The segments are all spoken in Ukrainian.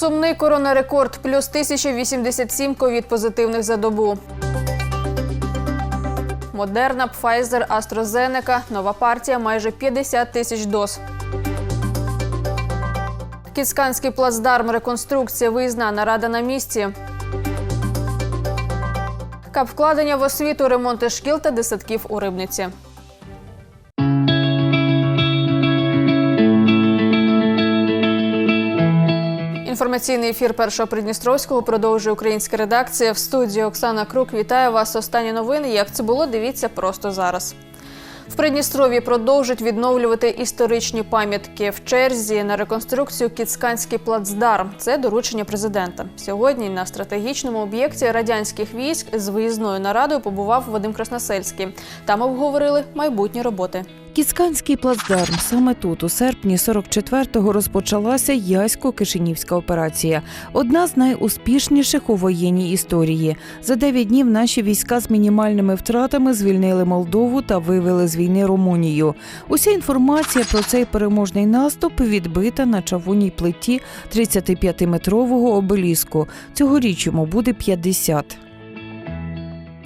Сумний коронарекорд плюс 1087 ковід позитивних за добу. Модерна, Pfizer, AstraZeneca. Нова партія майже 50 тисяч доз. Кіцканський плацдарм, реконструкція, виїзна нарада на місці. Кап вкладення в освіту, ремонти шкіл та десятків у рибниці. Інформаційний ефір першого Придністровського продовжує українська редакція. В студії Оксана Крук вітаю вас. Останні новини. Як це було, дивіться просто зараз. В Придністров'ї продовжують відновлювати історичні пам'ятки в черзі на реконструкцію Кіцканський плацдарм. Це доручення президента. Сьогодні на стратегічному об'єкті радянських військ з виїзною нарадою побував Вадим Красносельський. Там обговорили майбутні роботи. Кіцканський плацдарм. Саме тут, у серпні 44-го, розпочалася Ясько-Кишинівська операція. Одна з найуспішніших у воєнній історії. За дев'ять днів наші війська з мінімальними втратами звільнили Молдову та вивели з війни Румунію. Уся інформація про цей переможний наступ відбита на чавунній плиті 35-метрового обеліску. Цьогоріч йому буде 50.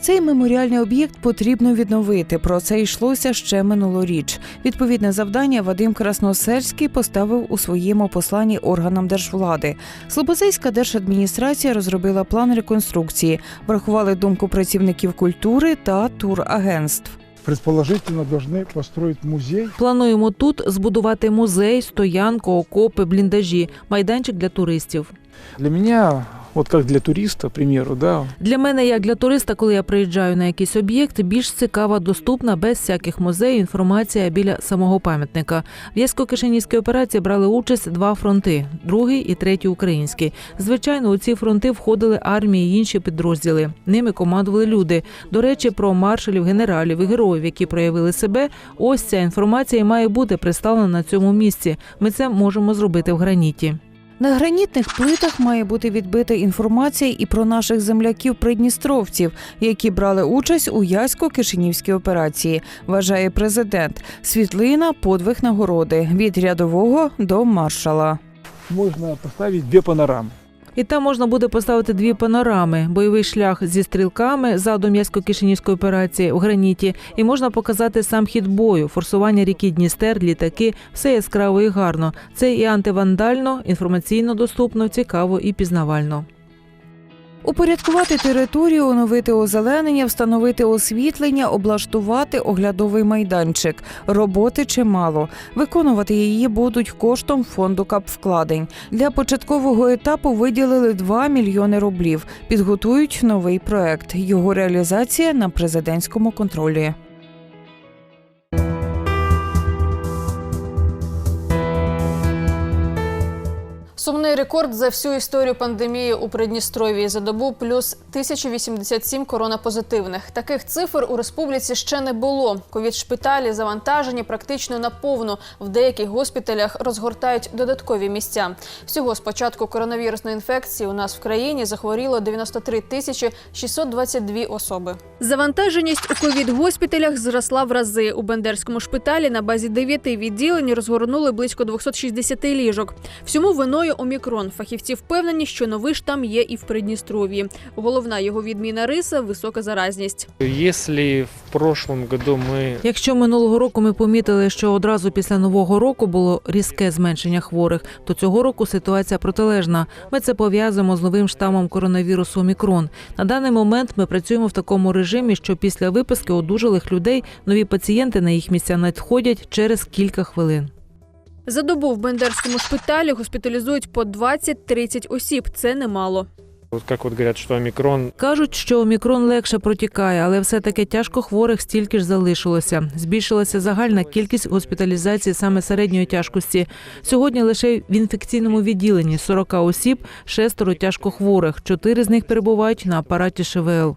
Цей меморіальний об'єкт потрібно відновити. Про це йшлося ще минулоріч. Відповідне завдання Вадим Красносельський поставив у своєму посланні органам держвлади. Слободзейська держадміністрація розробила план реконструкції, врахували думку працівників культури та турагентств. Предположительно, должны построить музей. Плануємо тут збудувати музей, стоянку, окопи, бліндажі, майданчик для туристів. Для меня, вот как для туриста, к примеру, да, Для мене, як для туриста, коли я приїжджаю на якийсь об'єкт, більш цікава, доступна, без всяких музеїв інформація біля самого пам'ятника. В Ясько-Кишинівській операції брали участь два фронти: другий і третій український. Звичайно, у ці фронти входили армії і інші підрозділи. Ними командували люди. До речі, про маршалів, генералів і героїв, які проявили себе. Ось ця інформація і має бути представлена на цьому місці. Ми це можемо зробити в граніті. На гранітних плитах має бути відбита інформація і про наших земляків-придністровців, які брали участь у Ясько-Кишинівській операції, вважає президент. Світлина подвиг нагороди від рядового до маршала. Можна поставити дві панорамы. І там можна буде поставити дві панорами: бойовий шлях зі стрілками задом Ясько-Кишинівської операції в граніті, і можна показати сам хід бою, форсування ріки Дністер, літаки, все яскраво і гарно. Це і антивандально, інформаційно доступно, цікаво і пізнавально. Упорядкувати територію, оновити озеленення, встановити освітлення, облаштувати оглядовий майданчик. Роботи чимало. Виконувати її будуть коштом фонду капвкладень. Для початкового етапу виділили 2 мільйони рублів. Підготують новий проект. Його реалізація на президентському контролі. Сумний рекорд за всю історію пандемії у Придністров'ї за добу плюс 1087 коронапозитивних. Таких цифр у республіці ще не було. Ковід-шпиталі завантажені практично наповну. В деяких госпіталях розгортають додаткові місця. Всього з початку коронавірусної інфекції у нас в країні захворіло 93 тисячі 622 особи. Завантаженість у ковід-госпіталях зросла в рази. У Бендерському шпиталі на базі 9 відділень розгорнули близько 260 ліжок. Всьому виною омікрон. Фахівці впевнені, що новий штам є і в Придністров'ї. Головна його відміна риса висока заразність. Если в прошлом году Якщо минулого року ми помітили, що одразу після нового року було різке зменшення хворих, то цього року ситуація протилежна. Ми це пов'язуємо з новим штамом коронавірусу Омікрон. На даний момент ми працюємо в такому режимі, що після виписки одужалих людей нові пацієнти на їх місця надходять через кілька хвилин. За добу в Бендерському шпиталі госпіталізують по 20-30 осіб. Це немало. вот как вот говорят, что омикрон Кажуть, що омікрон легше протікає, але все таки тяжко хворих стільки ж залишилося. Збільшилася загальна кількість госпіталізацій саме середньої тяжкості. Сьогодні лише в інфекційному відділенні 40 осіб, шестеро тяжко хворих. Чотири з них перебувають на апараті ШВЛ.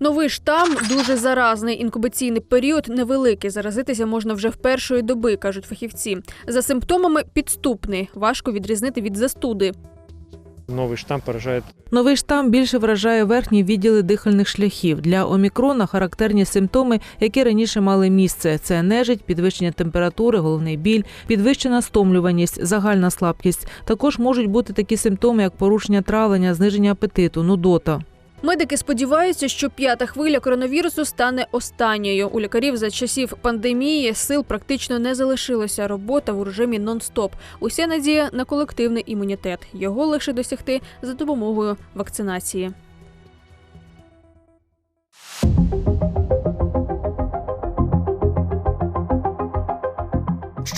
Новий штам дуже заразний. Інкубаційний період невеликий. Заразитися можна вже в першої доби, кажуть фахівці. За симптомами підступний. Важко відрізнити від застуди. новый штамм поражает Новий штам більше вражає верхні відділи дихальних шляхів. Для омікрона характерні симптоми, які раніше мали місце: це нежить, підвищення температури, головний біль, підвищена стомлюваність, загальна слабкість. Також можуть бути такі симптоми, як порушення травлення, зниження апетиту, нудота. Медики сподіваються, що п'ята хвиля коронавірусу стане останньою. У лікарів за часів пандемії сил практично не залишилося. Робота в режимі нон-стоп. Уся надія на колективний імунітет. Його лише досягти за допомогою вакцинації.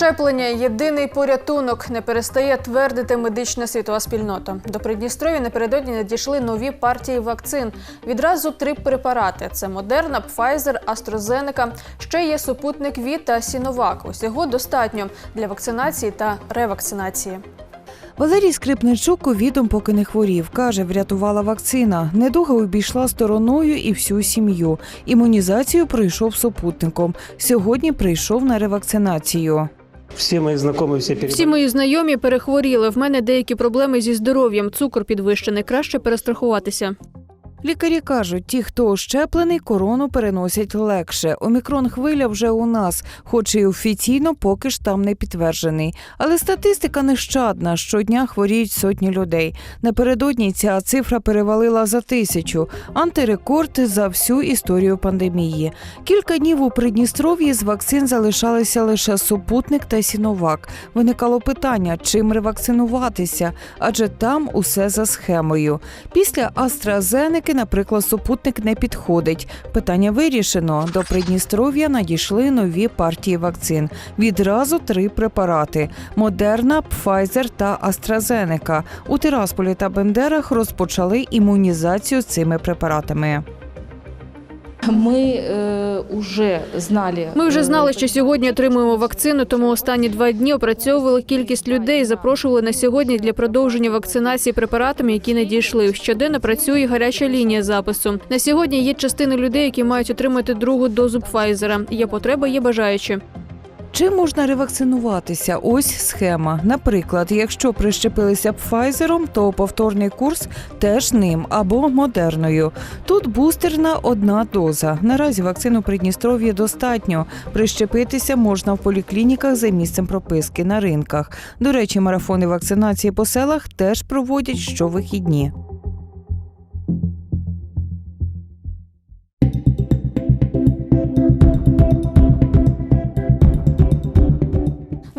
Щеплення єдиний порятунок не перестає твердити медична світова спільнота. До Придністров'я напередодні надійшли нові партії вакцин. Відразу три препарати: це Модерна, Pfizer, AstraZeneca. Ще є супутник ВІ та Сіновак. Усього достатньо для вакцинації та ревакцинації. Валерій Скрипничук ковідом поки не хворів. Каже, врятувала вакцина. Недуга обійшла стороною і всю сім'ю. Імунізацію пройшов супутником. Сьогодні прийшов на ревакцинацію. Все мої знайомі всі переболели. Всі мої знайомі перехворіли. В мене деякі проблеми зі здоров'ям. Цукор підвищений. Краще перестрахуватися. Лікарі кажуть, ті, хто щеплений, корону переносять легше. Омікрон хвиля вже у нас, хоч і офіційно поки ж там не підтверджений. Але статистика нещадна. Щодня хворіють сотні людей. Напередодні ця цифра перевалила за тисячу. Антирекорд за всю історію пандемії. Кілька днів у Придністров'ї з вакцин залишалися лише супутник та сіновак. Виникало питання, чим ревакцинуватися, адже там усе за схемою. Після AstraZeneca, наприклад, супутник не підходить. Питання вирішено. До Придністров'я надійшли нові партії вакцин. Відразу три препарати: Модерна, Пфайзер та Астразенека. У Тирасполі та Бендерах розпочали імунізацію цими препаратами. Ми е, уже знали. Ми вже е, знали, що сьогодні отримуємо вакцину, тому останні два дні опрацьовували кількість людей. Запрошували на сьогодні для продовження вакцинації препаратами, які надійшли. Щоденно працює гаряча лінія запису. На сьогодні є частина людей, які мають отримати другу дозу Пфайзера. Є потреба, є бажаючі. Чим можна ревакцинуватися? Ось схема. Наприклад, якщо прищепилися Пфайзером, то повторний курс теж ним або модерною. Тут бустерна одна доза. Наразі вакцину Придністров'я достатньо. Прищепитися можна в поліклініках за місцем прописки на ринках. До речі, марафони вакцинації по селах теж проводять щовихідні.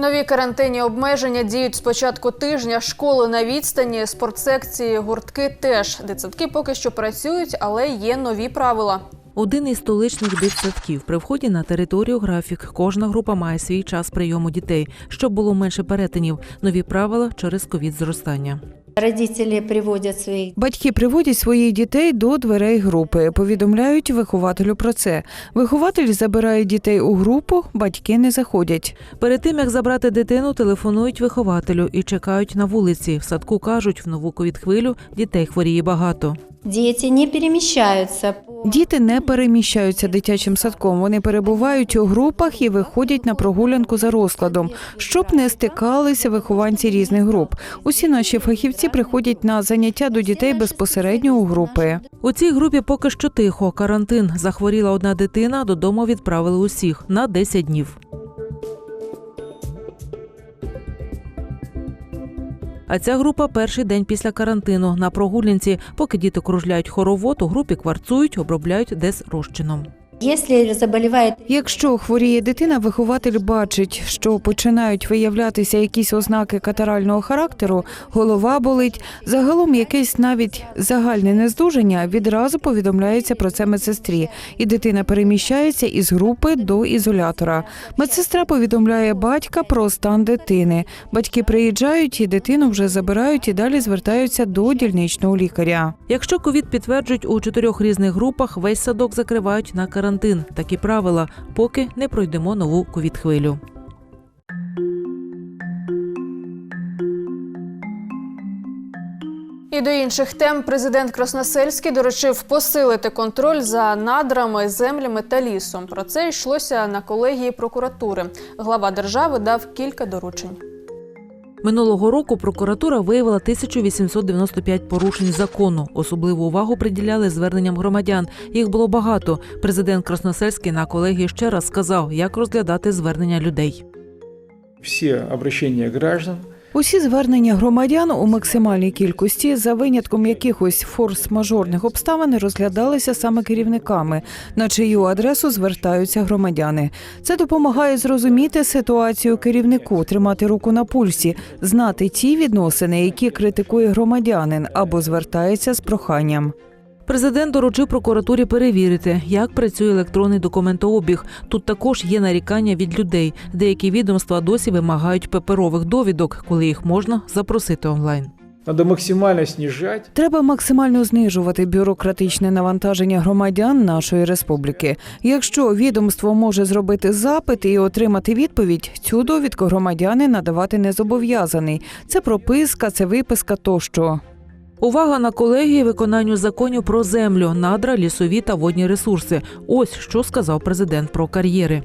Нові карантинні обмеження діють з початку тижня. Школи на відстані, спортсекції, гуртки теж. Дитсадки поки що працюють, але є нові правила. Один із столичних дитсадків при вході на територію графік. Кожна група має свій час прийому дітей, щоб було менше перетинів. Нові правила через ковід зростання. Родители приводят своих Батьки приводять своїх дітей до дверей групи, повідомляють вихователю про це. Вихователь забирає дітей у групу, батьки не заходять. Перед тим як забрати дитину, телефонують вихователю і чекають на вулиці. В садку кажуть, в нову ковід хвилю дітей хворіє багато. Дети не перемещаются. по- Діти не переміщаються дитячим садком. Вони перебувають у групах і виходять на прогулянку за розкладом, щоб не стикалися вихованці різних груп. Усі наші фахівці приходять на заняття до дітей безпосередньо у групи. У цій групі поки що тихо. Карантин. Захворіла одна дитина, додому відправили усіх на 10 днів. А ця група перший день після карантину на прогулянці. Поки діти кружляють хоровод, у групі кварцують, обробляють десь розчином. Если заболевает Якщо хворіє дитина, вихователь бачить, що починають виявлятися якісь ознаки катарального характеру, голова болить, загалом якесь навіть загальне нездужання, відразу повідомляється про це медсестрі, і дитина переміщається із групи до ізолятора. Медсестра повідомляє батька про стан дитини. Батьки приїжджають і дитину вже забирають і далі звертаються до дільничного лікаря. Якщо ковід підтверджують у чотирьох різних групах, весь садок закривають на карантин. Такі правила, поки не пройдемо нову ковід хвилю. І до інших тем президент Красносельський доручив посилити контроль за надрами, землями та лісом. Про це йшлося на колегії прокуратури. Глава держави дав кілька доручень. Минулого року прокуратура виявила 1895 порушень закону. Особливу увагу приділяли зверненням громадян. Їх було багато. Президент Красносельський на колегії ще раз сказав, як розглядати звернення людей. Всі обращення граждан Усі звернення громадян у максимальній кількості, за винятком якихось форс-мажорних обставин, розглядалися саме керівниками, на чию адресу звертаються громадяни. Це допомагає зрозуміти ситуацію керівнику, тримати руку на пульсі, знати ті відносини, які критикує громадянин або звертається з проханням. Президент доручив прокуратурі перевірити, як працює електронний документообіг. Тут також є нарікання від людей. Деякі відомства досі вимагають паперових довідок, коли їх можна запросити онлайн. надо максимально снижать. Треба максимально знижувати бюрократичне навантаження громадян нашої республіки. Якщо відомство може зробити запит і отримати відповідь, цю довідку громадянин надавати не зобов'язаний. Це прописка, це виписка тощо. Увага на колегії виконанню законів про землю, надра, лісові та водні ресурси. Ось що сказав президент про кар'єри.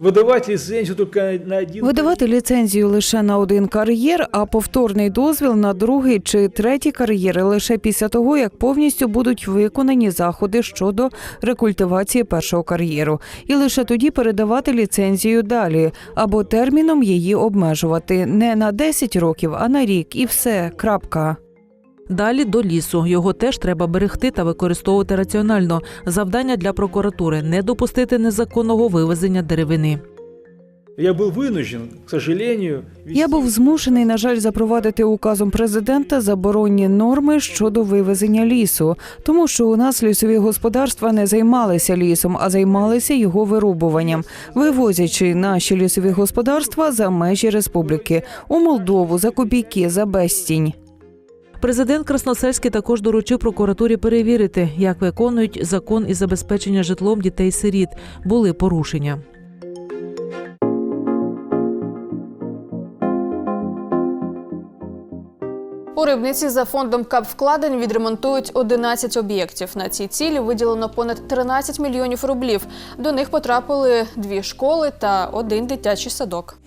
Выдавать лицензию только на один. Видавати ліцензію лише на один кар'єр, а повторний дозвіл на другий чи третій кар'єри лише після того, як повністю будуть виконані заходи щодо рекультивації першого кар'єру, і лише тоді передавати ліцензію далі або терміном її обмежувати не на 10 років, а на рік, і все. Крапка. Далі до лісу. Його теж треба берегти та використовувати раціонально. Завдання для прокуратури не допустити незаконного вивезення деревини. Я был вынужден, к сожалению. Я був змушений, на жаль, запровадити указом президента заборонні норми щодо вивезення лісу, тому що у нас лісові господарства не займалися лісом, а займалися його вирубуванням, вивозячи наші лісові господарства за межі республіки у Молдову за копійки за безцінь. Президент Красносельський також доручив прокуратурі перевірити, як виконують закон із забезпечення житлом дітей-сиріт. Були порушення. У Рибниці за фондом капвкладень відремонтують 11 об'єктів. На ці цілі виділено понад 13 мільйонів рублів. До них потрапили дві школи та один дитячий садок.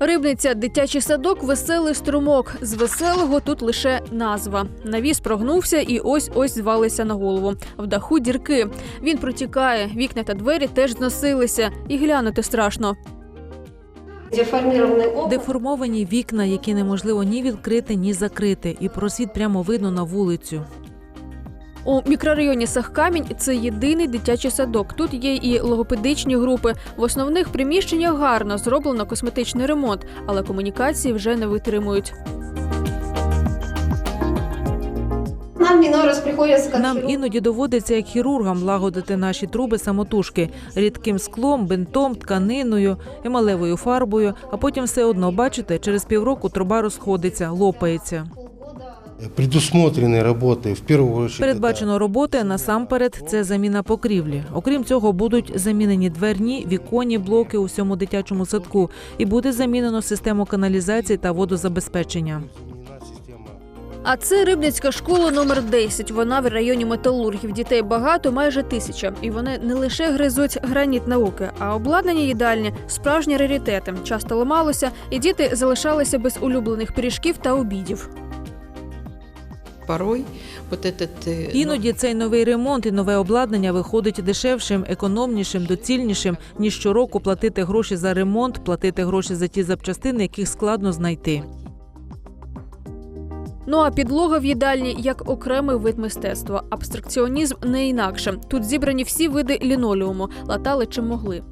Рибниця дитячий садок веселий струмок. З веселого тут лише назва. Навіс прогнувся і ось ось звалися на голову. В даху дірки. Він протікає, вікна та двері теж зносилися, і глянути страшно. Деформовані вікна, які неможливо ні відкрити, ні закрити, і просвіт прямо видно на вулицю. У мікрорайоні Сахкамінь це єдиний дитячий садок. Тут є і логопедичні групи. В основних приміщеннях гарно зроблено косметичний ремонт, але комунікації вже не витримують. Нам иной раз приходится как іноді доводиться як хірургам лагодити наші труби самотужки рідким склом, бинтом, тканиною, емалевою фарбою. А потім все одно бачите, через півроку труба розходиться, лопається. Предусмотрены работы в первую очередь. Передбачено роботи насамперед це заміна покрівлі. Окрім цього, будуть замінені дверні, віконні блоки у всьому дитячому садку, і буде замінено систему каналізації та водозабезпечення. А це Рибницька школа номер 10. Вона в районі металургів. Дітей багато, майже тисяча. І вони не лише гризуть граніт науки, а обладнання їдальні справжні раритети. Часто ламалося, і діти залишалися без улюблених пиріжків та обідів. Порой вот этот... э, Іноді цей новий ремонт і нове обладнання виходить дешевшим, економнішим, доцільнішим ніж щороку платити гроші за ремонт, платити гроші за ті запчастини, яких складно знайти. Ну а підлога в їдальні як окремий вид мистецтва. Абстракціонізм не інакше. Тут зібрані всі види лінолеуму, латали чим могли.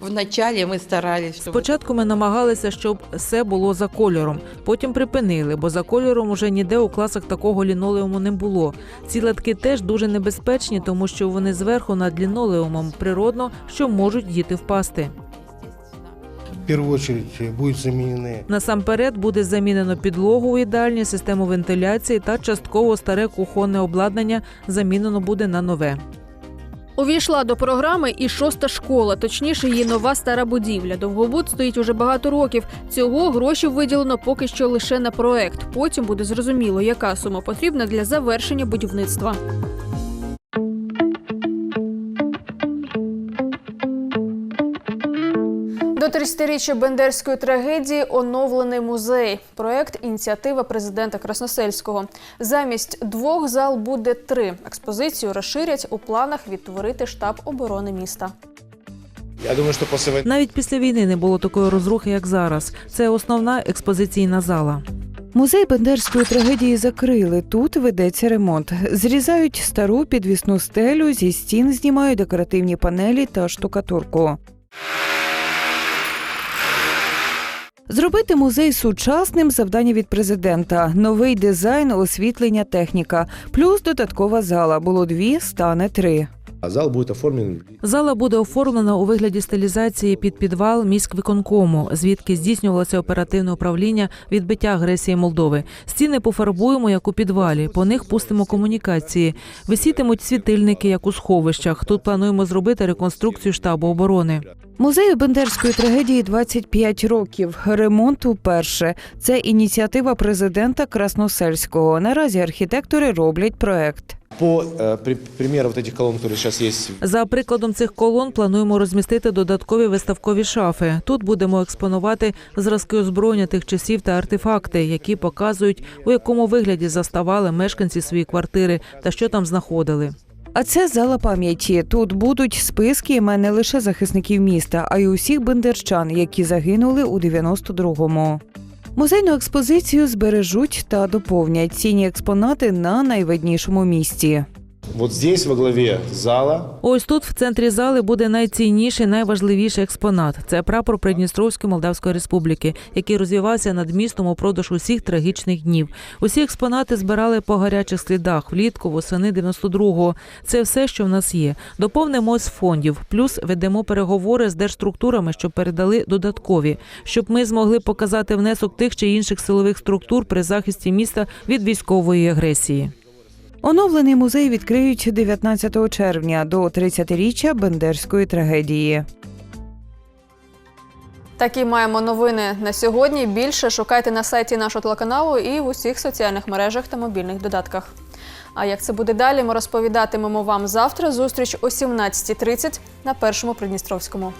Вначале мы старались, чтобы... Спочатку ми намагалися, щоб все було за кольором. Потім припинили, бо за кольором уже ніде у класах такого лінолеуму не було. Ці латки теж дуже небезпечні, тому що вони зверху над лінолеумом природно, що можуть діти впасти. В первую очередь э, будут заменены Насамперед буде замінено підлогу у їдальні, систему вентиляції та частково старе кухонне обладнання замінено буде на нове. Увійшла до програми і шоста школа, точніше, її нова стара будівля. Довгобуд стоїть уже багато років. Цього гроші виділено поки що лише на проект. Потім буде зрозуміло, яка сума потрібна для завершення будівництва. 30-річчя Бендерської трагедії оновлений музей. Проект ініціатива президента Красносельського. Замість двох зал буде три. Експозицію розширять у планах відтворити штаб оборони міста. Я думаю, что после войны Навіть після війни не було такої розрухи, як зараз. Це основна експозиційна зала. Музей Бендерської трагедії закрили. Тут ведеться ремонт. Зрізають стару підвісну стелю, зі стін знімають декоративні панелі та штукатурку. Зробити музей сучасним завдання від президента. Новий дизайн, освітлення, техніка. Плюс додаткова зала. Було дві, стане три. Зал будет оформлен Зала буде оформлена у вигляді стилізації під підвал міськвиконкому, звідки здійснювалося оперативне управління відбиття агресії Молдови. Стіни пофарбуємо як у підвалі. По них пустимо комунікації. Висітимуть світильники, як у сховищах. Тут плануємо зробити реконструкцію штабу оборони. Музею Бендерської трагедії 25 років. Ремонт уперше. Це ініціатива президента Красносельського. Наразі архітектори роблять проект по э, при- примеру вот этих колонн, которые сейчас есть За прикладом цих колон плануємо розмістити додаткові виставкові шафи. Тут будемо експонувати зразки озброєння тих часів та артефакти, які показують, у якому вигляді заставали мешканці свої квартири та що там знаходили. А це зала пам'яті. Тут будуть списки імен не лише захисників міста, а й усіх бендерчан, які загинули у 92-му. Музейну експозицію збережуть та доповнять цінні експонати на найвиднішому місці. Вот здесь во главе зала Ось тут, в центрі зали, буде найцінніший, найважливіший експонат. Це прапор Придністровської Молдавської Республіки, який розвивався над містом упродовж усіх трагічних днів. Усі експонати збирали по гарячих слідах влітку, восени 92-го. Це все, що в нас є. Доповнимо з фондів, плюс ведемо переговори з держструктурами, щоб передали додаткові, щоб ми змогли показати внесок тих чи інших силових структур при захисті міста від військової агресії. Оновлений музей відкриють 19 червня до 30-річчя Бендерської трагедії. Такі маємо новини на сьогодні. Більше шукайте на сайті нашого телеканалу і в усіх соціальних мережах та мобільних додатках. А як це буде далі, ми розповідатимемо вам завтра. Зустріч о 17.30 на першому Придністровському.